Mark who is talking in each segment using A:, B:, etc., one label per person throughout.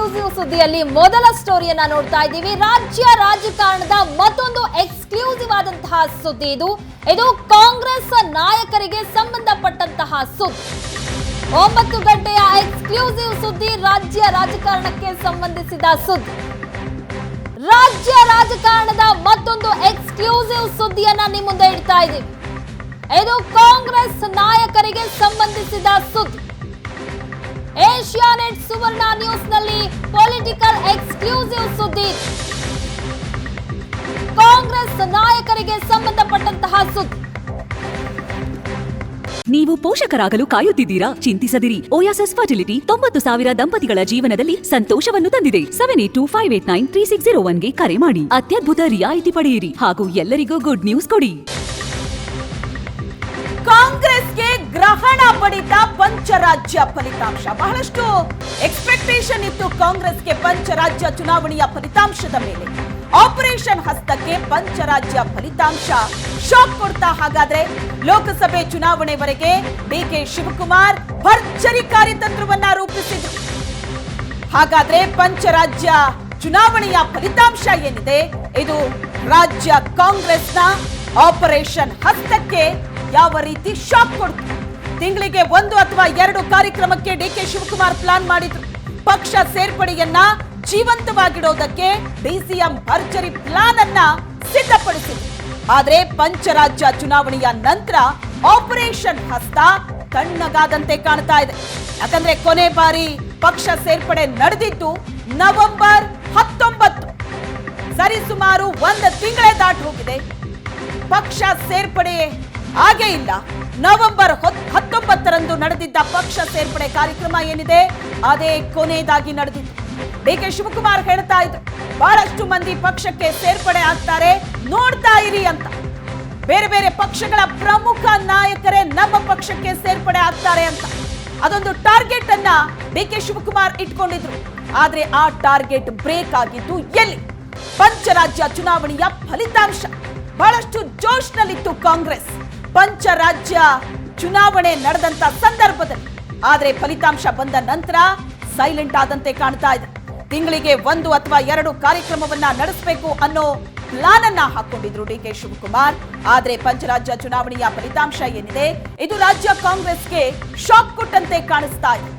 A: Exclusive ಸುದ್ದಿಯಲ್ಲಿ ಮೊದಲ ಸ್ಟೋರಿಯನ್ನ ನೋಡ್ತಾ ಇದ್ದೀವಿ. ರಾಜ್ಯ ರಾಜಕಾರಣದ ಮತ್ತೊಂದು ಎಕ್ಸ್ಕ್ಲೂಸಿವ್ ಆದಂತಹ ಸುದ್ದಿ ಇದು. ಇದು ಕಾಂಗ್ರೆಸ್ ನಾಯಕರಿಗೆ ಸಂಬಂಧಪಟ್ಟಂತಹ ಸುದ್ದಿ. ಒಂಬತ್ತು ಗಂಟೆಯ ಎಕ್ಸ್ಕ್ಲೂಸಿವ್ ಸುದ್ದಿ ರಾಜ್ಯ ರಾಜಕಾರಣಕ್ಕೆ ಸಂಬಂಧಿಸಿದ ಸುದ್ದಿ. ರಾಜ್ಯ ರಾಜಕಾರಣದ ಮತ್ತೊಂದು ಎಕ್ಸ್ಕ್ಲೂಸಿವ್ ಸುದ್ದಿಯನ್ನ ನಿಮ್ಮ ಮುಂದೆ ಇಡ್ತಾ ಇದ್ದೀವಿ. ಇದು ಕಾಂಗ್ರೆಸ್ ನಾಯಕರಿಗೆ ಸಂಬಂಧಿಸಿದ ಸುದ್ದಿ. ಏಷ್ಯಾನೆಟ್ ಸುವರ್ಣ ನ್ಯೂಸ್ನಲ್ಲಿ ಪೊಲಿಟಿಕಲ್ ಎಕ್ಸ್ಕ್ಲೂಸಿವ್ ಸುದ್ದಿ. ಕಾಂಗ್ರೆಸ್ ನಾಯಕರಿಗೆ ಸಂಬಂಧಪಟ್ಟಂತಹ ಸುದ್ದಿ.
B: ನೀವು ಪೋಷಕರಾಗಲು ಕಾಯುತ್ತಿದ್ದೀರಾ? ಚಿಂತಿಸದಿರಿ. ಓಯಾಸಸ್ ಫರ್ಟಿಲಿಟಿ ತೊಂಬತ್ತು ಸಾವಿರ ದಂಪತಿಗಳ ಜೀವನದಲ್ಲಿ ಸಂತೋಷವನ್ನು ತಂದಿದೆ. Seven eight two five eight nine three six zero ಒನ್ಗೆ ಕರೆ ಮಾಡಿ. ಅತ್ಯದ್ಭುತ ರಿಯಾಯಿತಿ ಪಡೆಯಿರಿ. ಹಾಗೂ ಎಲ್ಲರಿಗೂ ಗುಡ್ ನ್ಯೂಸ್ ಕೊಡಿ.
C: ಬಡಿತ ಪಂಚರಾಜ್ಯ ಫಲಿತಾಂಶ. ಬಹಳಷ್ಟು ಎಕ್ಸ್ಪೆಕ್ಟೇಷನ್ ಇತ್ತು ಕಾಂಗ್ರೆಸ್ಗೆ ಪಂಚರಾಜ್ಯ ಚುನಾವಣೆಯ ಫಲಿತಾಂಶದ ಮೇಲೆ. ಆಪರೇಷನ್ ಹಸ್ತಕ್ಕೆ ಪಂಚರಾಜ್ಯ ಫಲಿತಾಂಶ. ಶಾಕ್ ಕೊಡ್ತಾ ಹಾಗಾದ್ರೆ ಲೋಕಸಭೆ ಚುನಾವಣೆವರೆಗೆ ಡಿ ಕೆ ಶಿವಕುಮಾರ್ ಭರ್ಜರಿ ಕಾರ್ಯತಂತ್ರವನ್ನ ರೂಪಿಸಿದ್ರು. ಹಾಗಾದ್ರೆ ಪಂಚರಾಜ್ಯ ಚುನಾವಣೆಯ ಫಲಿತಾಂಶ ಏನಿದೆ? ಇದು ರಾಜ್ಯ ಕಾಂಗ್ರೆಸ್ನ ಆಪರೇಷನ್ ಹಸ್ತಕ್ಕೆ ಯಾವ ರೀತಿ ಶಾಕ್ ಕೊಡ್ತು? ತಿಂಗಳಿಗೆ ಒಂದು ಅಥವಾ ಎರಡು ಕಾರ್ಯಕ್ರಮಕ್ಕೆ ಡಿಕೆ ಶಿವಕುಮಾರ್ ಪ್ಲಾನ್ ಮಾಡಿದ್ರು. ಪಕ್ಷ ಸೇರ್ಪಡೆಯನ್ನ ಜೀವಂತವಾಗಿಡೋದಕ್ಕೆ ಡಿಸಿಎಂ ಭರ್ಜರಿ ಪ್ಲಾನ್ ಅನ್ನ ಸಿದ್ಧಪಡಿಸಿದ್ರು ಆದ್ರೆ ಪಂಚರಾಜ್ಯ ಚುನಾವಣೆಯ ನಂತರ ಆಪರೇಷನ್ ಹಸ್ತ ಕಣ್ಣಗಾದಂತೆ ಕಾಣ್ತಾ ಇದೆ. ಯಾಕಂದ್ರೆ ಕೊನೆ ಬಾರಿ ಪಕ್ಷ ಸೇರ್ಪಡೆ ನಡೆದಿದ್ದು ನವೆಂಬರ್ ಹತ್ತೊಂಬತ್ತು. ಸರಿಸುಮಾರು ಒಂದು ತಿಂಗಳೇ ದಾಟಿ ಹೋಗಿದೆ. ಪಕ್ಷ ಸೇರ್ಪಡೆ ಆಗೇ ಇಲ್ಲ ನವೆಂಬರ್ ಹೊತ್- ಹತ್ತೊಂಬತ್ತರಂದು ನಡೆದಿದ್ದ ಪಕ್ಷ ಸೇರ್ಪಡೆ ಕಾರ್ಯಕ್ರಮ ಏನಿದೆ, ಅದೇ ಕೊನೆಯದಾಗಿ ನಡೆದಿತ್ತು. ಡಿ ಕೆ ಶಿವಕುಮಾರ್ ಹೇಳ್ತಾ ಇದ್ರು, ಬಹಳಷ್ಟು ಮಂದಿ ಪಕ್ಷಕ್ಕೆ ಸೇರ್ಪಡೆ ಆಗ್ತಾರೆ, ನೋಡ್ತಾ ಇರಿ ಅಂತ. ಬೇರೆ ಬೇರೆ ಪಕ್ಷಗಳ ಪ್ರಮುಖ ನಾಯಕರೇ ನಮ್ಮ ಪಕ್ಷಕ್ಕೆ ಸೇರ್ಪಡೆ ಆಗ್ತಾರೆ ಅಂತ. ಅದೊಂದು ಟಾರ್ಗೆಟ್ ಅನ್ನ ಡಿ ಕೆ ಶಿವಕುಮಾರ್ ಇಟ್ಕೊಂಡಿದ್ರು. ಆದ್ರೆ ಆ ಟಾರ್ಗೆಟ್ ಬ್ರೇಕ್ ಆಗಿದ್ದು ಎಲ್ಲಿ? ಪಂಚರಾಜ್ಯ ಚುನಾವಣೆಯ ಫಲಿತಾಂಶ. ಬಹಳಷ್ಟು ಜೋಶ್ನಲ್ಲಿತ್ತು ಕಾಂಗ್ರೆಸ್. ಪಂಚರಾಜ್ಯ ಚುನಾವಣೆ ನಡೆದಂತ ಸಂದರ್ಭದಲ್ಲಿ. ಆದರೆ ಫಲಿತಾಂಶ ಬಂದ ನಂತರ ಸೈಲೆಂಟ್ ಆದಂತೆ ಕಾಣ್ತಾ ಇದೆ. ತಿಂಗಳಿಗೆ ಒಂದು ಅಥವಾ ಎರಡು ಕಾರ್ಯಕ್ರಮವನ್ನ ನಡೆಸಬೇಕು ಅನ್ನೋ ಪ್ಲಾನ್ ಅನ್ನ ಹಾಕೊಂಡಿದ್ರು ಡಿ ಕೆ ಶಿವಕುಮಾರ್. ಆದ್ರೆ ಪಂಚರಾಜ್ಯ ಚುನಾವಣೆಯ ಫಲಿತಾಂಶ ಏನಿದೆ? ಇದು ರಾಜ್ಯ ಕಾಂಗ್ರೆಸ್ಗೆ ಶಾಕ್ ಕೊಟ್ಟಂತೆ ಕಾಣಿಸ್ತಾ ಇದೆ.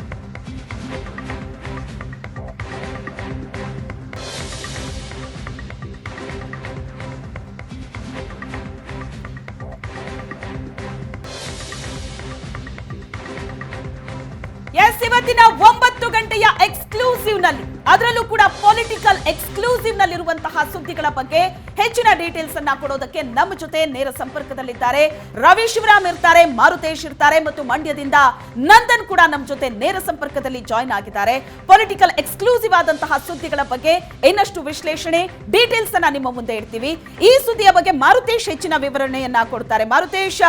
C: ಇವತ್ತಿನ ಒಂಬತ್ತು ಗಂಟೆಯ ಎಕ್ಸ್ಕ್ಲೂಸಿವ್ನಲ್ಲಿ ಅದರಲ್ಲೂ ಕೂಡ ಪೊಲಿಟಿಕಲ್ ಎಕ್ಸ್ಕ್ಲೂಸಿವ್ ನಲ್ಲಿರುವಂತಹ ಸುದ್ದಿಗಳ ಬಗ್ಗೆ ಹೆಚ್ಚಿನ ಡೀಟೇಲ್ಸ್ ಅನ್ನ ಕೊಡೋದಕ್ಕೆ ನಮ್ಮ ಜೊತೆ ನೇರ ಸಂಪರ್ಕದಲ್ಲಿದ್ದಾರೆ. ರವಿ ಶಿವರಾಮ್ ಇರ್ತಾರೆ, ಮಾರುತೇಶ್ ಇರ್ತಾರೆ ಮತ್ತು ಮಂಡ್ಯದಿಂದ ನಂದನ್ ಕೂಡ ನಮ್ಮ ಜೊತೆ ನೇರ ಸಂಪರ್ಕದಲ್ಲಿ ಜಾಯ್ನ್ ಆಗಿದ್ದಾರೆ. ಪೊಲಿಟಿಕಲ್ ಎಕ್ಸ್ಕ್ಲೂಸಿವ್ ಆದಂತಹ ಸುದ್ದಿಗಳ ಬಗ್ಗೆ ಇನ್ನಷ್ಟು ವಿಶ್ಲೇಷಣೆ, ಡೀಟೇಲ್ಸ್ ಅನ್ನ ನಿಮ್ಮ ಮುಂದೆ ಇಡ್ತೀವಿ. ಈ ಸುದ್ದಿಯ ಬಗ್ಗೆ ಮಾರುತೇಶ್ ಹೆಚ್ಚಿನ ವಿವರಣೆಯನ್ನ ಕೊಡ್ತಾರೆ. ಮಾರುತೇಶ್,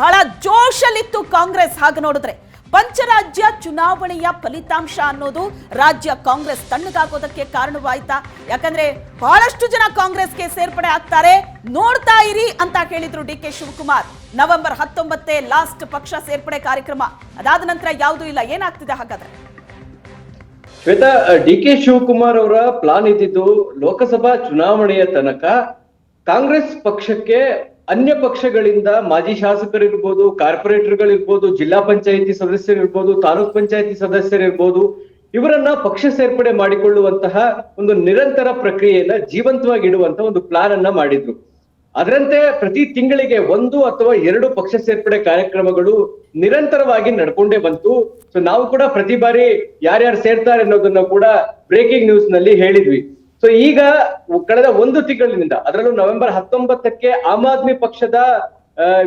C: ಬಹಳ ಜೋಶಲ್ಲಿತ್ತು ಕಾಂಗ್ರೆಸ್, ಹಾಗೆ ನೋಡಿದ್ರೆ ಪಂಚರಾಜ್ಯ ಚುನಾವಣೆಯ ಫಲಿತಾಂಶ ಅನ್ನೋದು ರಾಜ್ಯ ಕಾಂಗ್ರೆಸ್ ತಣ್ಣಗಾಗೋದಕ್ಕೆ ಕಾರಣವಾಯ್ತಾ? ಯಾಕಂದ್ರೆ ಬಹಳಷ್ಟು ಜನ ಕಾಂಗ್ರೆಸ್ಗೆ ಸೇರ್ಪಡೆ ಆಗ್ತಾರೆ. ನೋಡ್ತಾ ಇರಿ ಅಂತ ಹೇಳಿದ್ರು ಡಿ ಕೆ ಶಿವಕುಮಾರ್. ನವೆಂಬರ್ ಹತ್ತೊಂಬತ್ತೇ ಲಾಸ್ಟ್ ಪಕ್ಷ ಸೇರ್ಪಡೆ ಕಾರ್ಯಕ್ರಮ. ಅದಾದ ನಂತರ ಯಾವುದೂ ಇಲ್ಲ. ಏನಾಗ್ತಿದೆ ಹಾಗಾದ್ರೆ?
D: ಶ್ವೇತಾ, ಡಿ ಕೆ ಶಿವಕುಮಾರ್ ಅವರ ಪ್ಲಾನ್ ಇದ್ದಿದ್ದು ಲೋಕಸಭಾ ಚುನಾವಣೆಯ ತನಕ ಕಾಂಗ್ರೆಸ್ ಪಕ್ಷಕ್ಕೆ ಅನ್ಯ ಪಕ್ಷಗಳಿಂದ ಮಾಜಿ ಶಾಸಕರಿರ್ಬೋದು, ಕಾರ್ಪೊರೇಟರ್ಗಳಿರ್ಬೋದು, ಜಿಲ್ಲಾ ಪಂಚಾಯಿತಿ ಸದಸ್ಯರಿರ್ಬೋದು, ತಾಲೂಕ್ ಪಂಚಾಯಿತಿ ಸದಸ್ಯರಿರ್ಬೋದು, ಇವರನ್ನ ಪಕ್ಷ ಸೇರ್ಪಡೆ ಮಾಡಿಕೊಳ್ಳುವಂತಹ ಒಂದು ನಿರಂತರ ಪ್ರಕ್ರಿಯೆಯನ್ನ ಜೀವಂತವಾಗಿಡುವಂತಹ ಒಂದು ಪ್ಲಾನ್ ಅನ್ನ ಮಾಡಿದ್ರು. ಅದರಂತೆ ಪ್ರತಿ ತಿಂಗಳಿಗೆ ಒಂದು ಅಥವಾ ಎರಡು ಪಕ್ಷ ಸೇರ್ಪಡೆ ಕಾರ್ಯಕ್ರಮಗಳು ನಿರಂತರವಾಗಿ ನಡ್ಕೊಂಡೇ ಬಂತು. ಸೊ ನಾವು ಕೂಡ ಪ್ರತಿ ಬಾರಿ ಯಾರ್ಯಾರು ಸೇರ್ತಾರೆ ಅನ್ನೋದನ್ನ ಕೂಡ ಬ್ರೇಕಿಂಗ್ ನ್ಯೂಸ್ನಲ್ಲಿ ಹೇಳಿದ್ವಿ. ಸೊ ಈಗ ಕಳೆದ ಒಂದು ತಿಂಗಳಿನಿಂದ, ಅದರಲ್ಲೂ ನವೆಂಬರ್ ಹತ್ತೊಂಬತ್ತಕ್ಕೆ ಆಮ್ ಆದ್ಮಿ ಪಕ್ಷದ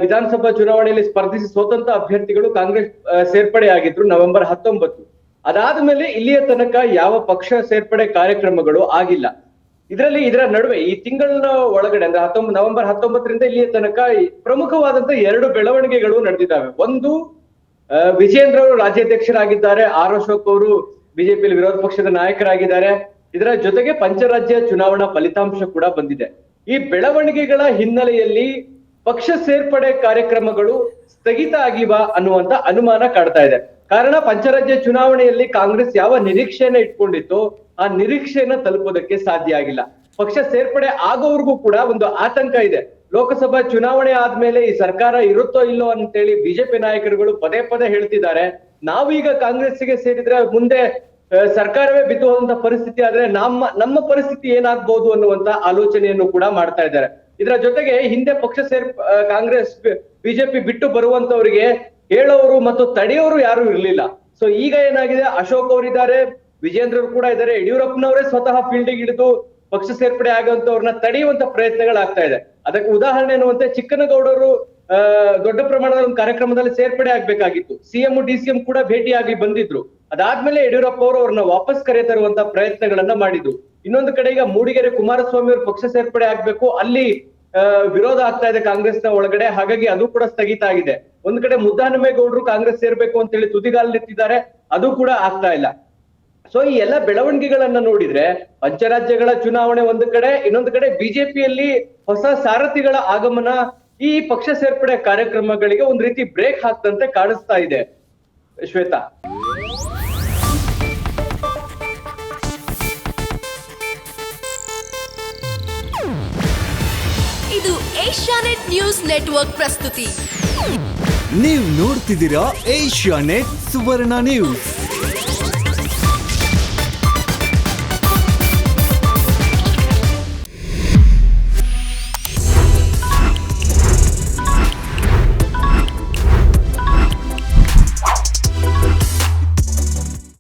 D: ವಿಧಾನಸಭಾ ಚುನಾವಣೆಯಲ್ಲಿ ಸ್ಪರ್ಧಿಸಿ ಸ್ವತಂತ್ರ ಅಭ್ಯರ್ಥಿಗಳು ಕಾಂಗ್ರೆಸ್ ಸೇರ್ಪಡೆ ಆಗಿದ್ರು ನವೆಂಬರ್ ಹತ್ತೊಂಬತ್ತು. ಅದಾದ್ಮೇಲೆ ಇಲ್ಲಿಯ ತನಕ ಯಾವ ಪಕ್ಷ ಸೇರ್ಪಡೆ ಕಾರ್ಯಕ್ರಮಗಳು ಆಗಿಲ್ಲ. ಇದರಲ್ಲಿ ಇದರ ನಡುವೆ ಈ ತಿಂಗಳ ಒಳಗಡೆ ಅಂದ್ರೆ ಹತ್ತೊಂಬತ್ತು ನವೆಂಬರ್ ಹತ್ತೊಂಬತ್ತರಿಂದ ಇಲ್ಲಿಯ ತನಕ ಪ್ರಮುಖವಾದಂತಹ ಪ್ರಮುಖವಾದಂತ ಎರಡು ಬೆಳವಣಿಗೆಗಳು ನಡೆದಿದ್ದಾವೆ. ಒಂದು ವಿಜೇಂದ್ರ ಅವರು ರಾಜ್ಯಾಧ್ಯಕ್ಷರಾಗಿದ್ದಾರೆ, ಆರ್ ಅಶೋಕ್ ಅವರು ಬಿಜೆಪಿಯಲ್ಲಿ ವಿರೋಧ ಪಕ್ಷದ ನಾಯಕರಾಗಿದ್ದಾರೆ. ಇದರ ಜೊತೆಗೆ ಪಂಚರಾಜ್ಯ ಚುನಾವಣಾ ಫಲಿತಾಂಶ ಕೂಡ ಬಂದಿದೆ. ಈ ಬೆಳವಣಿಗೆಗಳ ಹಿನ್ನೆಲೆಯಲ್ಲಿ ಪಕ್ಷ ಸೇರ್ಪಡೆ ಕಾರ್ಯಕ್ರಮಗಳು ಸ್ಥಗಿತ ಆಗಿವ ಅನ್ನುವಂತ ಅನುಮಾನ ಕಾಡ್ತಾ ಇದೆ. ಕಾರಣ ಪಂಚರಾಜ್ಯ ಚುನಾವಣೆಯಲ್ಲಿ ಕಾಂಗ್ರೆಸ್ ಯಾವ ನಿರೀಕ್ಷೆಯನ್ನ ಇಟ್ಕೊಂಡಿತ್ತು ಆ ನಿರೀಕ್ಷೆಯನ್ನ ತಲುಪೋದಕ್ಕೆ ಸಾಧ್ಯ ಆಗಿಲ್ಲ. ಪಕ್ಷ ಸೇರ್ಪಡೆ ಆಗೋವರೆಗೂ ಕೂಡ ಒಂದು ಆತಂಕ ಇದೆ. ಲೋಕಸಭಾ ಚುನಾವಣೆ ಆದ್ಮೇಲೆ ಈ ಸರ್ಕಾರ ಇರುತ್ತೋ ಇಲ್ಲೋ ಅಂತೇಳಿ ಬಿಜೆಪಿ ನಾಯಕರುಗಳು ಪದೇ ಪದೇ ಹೇಳ್ತಿದ್ದಾರೆ. ನಾವೀಗ ಕಾಂಗ್ರೆಸ್ಗೆ ಸೇರಿದ್ರೆ ಮುಂದೆ ಸರ್ಕಾರವೇ ಬಿದ್ದು ಹೋದಂತ ಪರಿಸ್ಥಿತಿ ಆದ್ರೆ ನಮ್ಮ ನಮ್ಮ ಪರಿಸ್ಥಿತಿ ಏನಾಗ್ಬಹುದು ಅನ್ನುವಂತ ಆಲೋಚನೆಯನ್ನು ಕೂಡ ಮಾಡ್ತಾ ಇದ್ದಾರೆ. ಇದರ ಜೊತೆಗೆ ಹಿಂದೆ ಪಕ್ಷ ಸೇರ್ ಕಾಂಗ್ರೆಸ್ ಬಿಜೆಪಿ ಬಿಟ್ಟು ಬರುವಂತವರಿಗೆ ಹೇಳೋರು ಮತ್ತು ತಡೆಯೋರು ಯಾರು ಇರ್ಲಿಲ್ಲ. ಸೊ ಈಗ ಏನಾಗಿದೆ? ಅಶೋಕ್ ಅವರಿದ್ದಾರೆ ವಿಜೇಂದ್ರ ಕೂಡ ಇದ್ದಾರೆ, ಯಡಿಯೂರಪ್ಪನವರೇ ಸ್ವತಃ ಫೀಲ್ಡಿಗೆ ಇಳಿದು ಪಕ್ಷ ಸೇರ್ಪಡೆ ಆಗುವಂತವ್ರನ್ನ ತಡೆಯುವಂತ ಪ್ರಯತ್ನಗಳಾಗ್ತಾ ಇದೆ. ಅದಕ್ಕೆ ಉದಾಹರಣೆ ಅನ್ನುವಂತೆ ಚಿಕ್ಕನಗೌಡರು ದೊಡ್ಡ ಪ್ರಮಾಣದ ಒಂದು ಕಾರ್ಯಕ್ರಮದಲ್ಲಿ ಸೇರ್ಪಡೆ ಆಗ್ಬೇಕಾಗಿತ್ತು. ಸಿಎಂ ಡಿ ಸಿಎಂ ಕೂಡ ಭೇಟಿಯಾಗಿ ಬಂದಿದ್ರು. ಅದಾದ್ಮೇಲೆ ಯಡಿಯೂರಪ್ಪ ಅವರು ಅವ್ರನ್ನ ವಾಪಸ್ ಕರೆ ತರುವಂತ ಪ್ರಯತ್ನಗಳನ್ನ ಮಾಡಿದ್ರು. ಇನ್ನೊಂದು ಕಡೆ ಈಗ ಮೂಡಿಗೆರೆ ಕುಮಾರಸ್ವಾಮಿ ಅವರು ಪಕ್ಷ ಸೇರ್ಪಡೆ ಆಗ್ಬೇಕು. ಅಲ್ಲಿ ವಿರೋಧ ಆಗ್ತಾ ಇದೆ ಕಾಂಗ್ರೆಸ್ನ ಒಳಗಡೆ. ಹಾಗಾಗಿ ಅದು ಕೂಡ ಸ್ಥಗಿತ ಆಗಿದೆ. ಒಂದ್ ಕಡೆ ಮುದ್ದಾನಮೇಗೌಡರು ಕಾಂಗ್ರೆಸ್ ಸೇರ್ಬೇಕು ಅಂತ ಹೇಳಿ ತುದಿಗಾಲಲ್ಲಿತ್ತಿದ್ದಾರೆ ಅದು ಕೂಡ ಆಗ್ತಾ ಇಲ್ಲ. ಸೊ ಈ ಎಲ್ಲ ಬೆಳವಣಿಗೆಗಳನ್ನ ನೋಡಿದ್ರೆ ಪಂಚರಾಜ್ಯಗಳ ಚುನಾವಣೆ ಒಂದು ಕಡೆ, ಇನ್ನೊಂದು ಕಡೆ ಬಿಜೆಪಿಯಲ್ಲಿ ಹೊಸ ಸಾರಥಿಗಳ ಆಗಮನ ಈ ಪಕ್ಷ ಸೇರ್ಪಡೆ ಕಾರ್ಯಕ್ರಮಗಳಿಗೆ ಒಂದ್ ರೀತಿ ಬ್ರೇಕ್ ಹಾಕ್ದಂತೆ ಕಾಣಿಸ್ತಾ ಇದೆ. ಶ್ವೇತಾ.
E: ಇದು ಏಷ್ಯಾನೆಟ್ ನ್ಯೂಸ್ ನೆಟ್ವರ್ಕ್ ಪ್ರಸ್ತುತಿ.
F: ನೀವು ನೋಡ್ತಿದ್ದೀರಾ ಏಷ್ಯಾ ನೆಟ್ ಸುವರ್ಣ ನ್ಯೂಸ್.